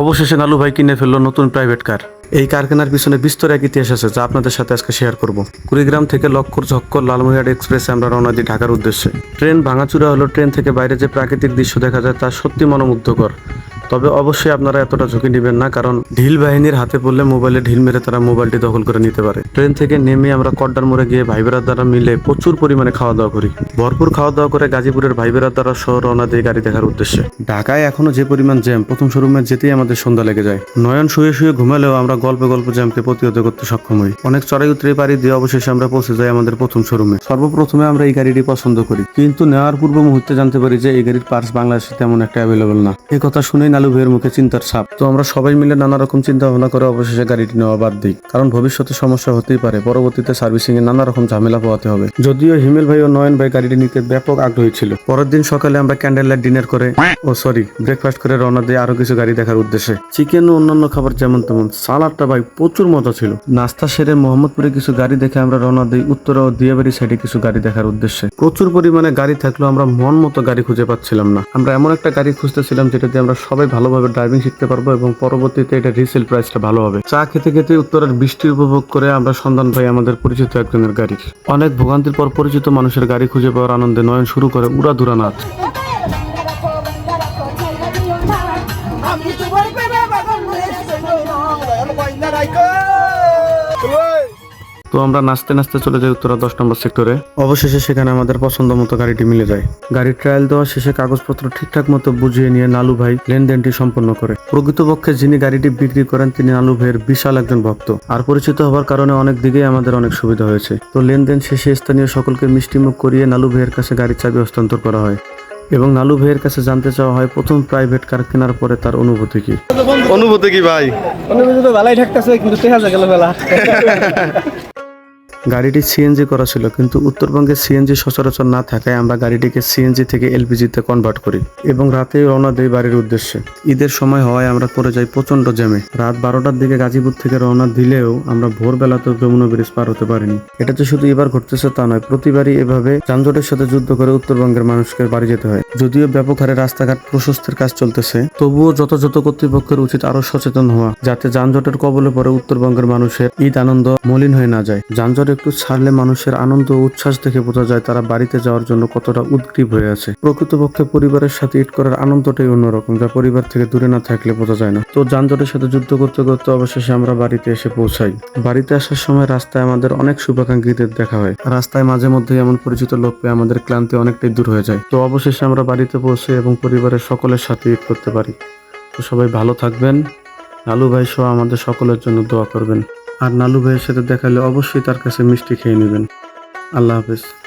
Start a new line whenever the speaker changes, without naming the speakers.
অবশেষে নালু ভাই কিনে ফেলল নতুন প্রাইভেট কার এই কারখানার পিছনে বিস্তর এক ইতিহাস আছে, যা আপনাদের সাথে আজকে শেয়ার করব। কুড়িগ্রাম থেকে লক্ষর ঝক্কর লালমনিরহাট এক্সপ্রেসে আমরা রওনা দিই ঢাকার উদ্দেশ্যে। ট্রেন ভাঙাচুরা হলো ট্রেন থেকে বাইরে যে প্রাকৃতিক দৃশ্য দেখা যায়, তা সত্যি মনোমুগ্ধকর। তবে অবশ্যই আপনারা এতটা ঝুঁকি নেবেন না, কারণ ঢিল বাহিনীর হাতে পড়লে মোবাইলে ঢিল মেরে তারা মোবাইলটি দখল করে নিতে পারে। ট্রেন থেকে নেমে আমরা কড্ডার মোড়ে গিয়ে ভাইবেরার দ্বারা মিলে প্রচুর পরিমাণে খাওয়া দাওয়া করি। ভরপুর খাওয়া দাওয়া করে গাজীপুরের ভাইবেরার দ্বারা শহর রওনা দিয়ে গাড়ি দেখার উদ্দেশ্যে। ঢাকায় এখনও যে পরিমাণ জ্যাম, প্রথম শোরুমে যেতেই আমাদের সন্ধ্যা লেগে যায়। নয়ন শুয়ে শুয়ে ঘুমালেও আমরা গল্পে গল্প জ্যামকে প্রতিহত করতে সক্ষম হই। অনেক চড়াই উতরে পারি দিয়ে অবশেষে আমরা পৌঁছে যাই আমাদের প্রথম শোরুমে। সর্বপ্রথমে আমরা এই গাড়িটি পছন্দ করি, কিন্তু নেওয়ার পূর্ব মুহূর্তে জানতে পারি যে এই গাড়ির পার্স বাংলাদেশে তেমন একটা অ্যাভেলেবল না। এই কথা শুনেই নালু ভাইয়ের মুখে চিন্তার ছাপ। তো আমরা সবাই মিলে নানা রকম চিন্তা ভাবনা করে অবশেষে গাড়িটি নেওয়া বাদ দিই। কারণ ভবিষ্যতে সমস্যা হতেই পারে, পরবর্তীতে সার্ভিসিং এ নানা রকম ঝামেলা পোহাতে হবে। যদিও হিমেল ভাই ও নয়ন ভাই গাড়িটি নিতে ব্যাপক আগ্রহী ছিল। পরের দিন সকালে আমরা ক্যান্ডেল লাইট ডিনার করে, ও সরি ব্রেকফাস্ট করে রওনা দিয়ে আরও কিছু গাড়ি দেখার উদ্দেশ্যে। চিকেন ও অন্যান্য খাবার যেমন তেমন সালাডটা ভাই প্রচুর মজা ছিল। নাস্তা সেরে মোহাম্মদপুরে কিছু গাড়ি দেখে আমরা রওনা দিই উত্তরা ও দিয়াবাড়ি সাইডে কিছু গাড়ি দেখার উদ্দেশ্যে। প্রচুর পরিমাণে গাড়ি থাকলেও আমরা মন মতো গাড়ি খুঁজে পাচ্ছিলাম না। আমরা এমন একটা গাড়ি খুঁজতেছিলাম যেটা দিয়ে আমরা সবাই ভালোভাবে ড্রাইভিং শিখতে পারব এবং পরবর্তীতে এটা রিসেল প্রাইসটা ভালো হবে। চা খেতে খেতে উত্তরের বৃষ্টি উপভোগ করে আমরা সন্ধান পাই আমাদের পরিচিত একজনের গাড়ির। অনেক ভোগান্তির পর পরিচিত মানুষের গাড়ি খুঁজে পাওয়ার আনন্দে নয়ন শুরু করে উড়াধুরা নাচ
আমি
তো আমরা নাচতে নাচতে চলে যাই উত্তরা দশ নম্বর সেক্টরে। অবশেষে সেখানে আমাদের পছন্দ মতো গাড়িটি মিলে যায়। গাড়ির ট্রায়াল দেওয়া শেষে কাগজপত্র ঠিকঠাক মতো বুঝিয়ে নিয়ে নালু ভাই লেনদেনটি সম্পন্ন করে। প্রকৃতপক্ষে যিনি গাড়িটি বিক্রি করেন তিনি নালু ভাইয়ের বিশাল একজন ভক্ত। আর পরিচিত হওয়ার কারণে অনেক দিকেই আমাদের অনেক সুবিধা হয়েছে। তো লেনদেন শেষে স্থানীয় সকলকে মিষ্টিমুখ করিয়ে নালু ভাইয়ের কাছে গাড়ির চাবি হস্তান্তর করা হয়। এবং নালু ভাইয়ের কাছে জানতে চাওয়া হয় প্রথম প্রাইভেট কার কেনার পরে তার অনুভূতি কি? অনুভূতি কি ভাই?
অনুভূতি তো ভালোই থাকতেছে কিন্তু দেখা গেল বেলা
গাড়িটি সিএনজি করা ছিল, কিন্তু উত্তরবঙ্গে সিএনজি সচরাচর না থাকায় আমরা গাড়িটিকে সিএনজি থেকে এলপিজিতে কনভার্ট করি এবং রাতে রওনা দেই বাড়ির উদ্দেশ্যে। ঈদের সময় হওয়ায় আমরা পড়ে যাই প্রচণ্ড জ্যামে। রাত বারোটার দিকে গাজীপুর থেকে রওনা দিলেও আমরা ভোরবেলাতেও যমুনা ব্রিজ পার হতে পারিনি। এটা তো শুধু এবার ঘটতেছে তা নয়, প্রতিবারই এভাবে যানজটের সাথে যুদ্ধ করে উত্তরবঙ্গের মানুষকে বাড়ি যেতে হয়। যদিও ব্যাপক হারে রাস্তাঘাট প্রশস্তের কাজ চলতেছে, তবুও যথাযথ কর্তৃপক্ষের উচিত আরও সচেতন হওয়া, যাতে যানজটের কবলে পরে উত্তরবঙ্গের মানুষের ঈদ আনন্দ মলিন হয়ে না যায়। যানজট একটু ছাড়লে মানুষের আনন্দ ও উচ্ছ্বাস দেখে বোঝা যায় তারা বাড়িতে যাওয়ার জন্য কতটা উদ্গ্রীব হয়ে আছে। প্রকৃতপক্ষে পরিবারের সাথে ইট করার আনন্দটাই অন্যরকম, যা পরিবার থেকে দূরে না থাকলে বোঝা যায় না। তো যানজটের সাথে যুদ্ধ করতে করতে অবশেষে আমরা বাড়িতে এসে পৌঁছাই। বাড়িতে আসার সময় রাস্তায় আমাদের অনেক শুভাকাঙ্ক্ষীদের দেখা হয়। রাস্তায় মাঝে মধ্যে এমন পরিচিত লোক পেয়ে আমাদের ক্লান্তি অনেকটাই দূর হয়ে যায়। তো অবশেষে আমরা বাড়িতে পৌঁছে এবং পরিবারের সকলের সাথে ঈদ করতে পারি। তো সবাই ভালো থাকবেন। লালু ভাই সহ আমাদের সকলের জন্য দোয়া করবেন। আর নালু ভাইয়ের সাথে দেখালে অবশ্যই তার কাছে মিষ্টি খেয়ে নেবেন। আল্লাহ হাফেজ।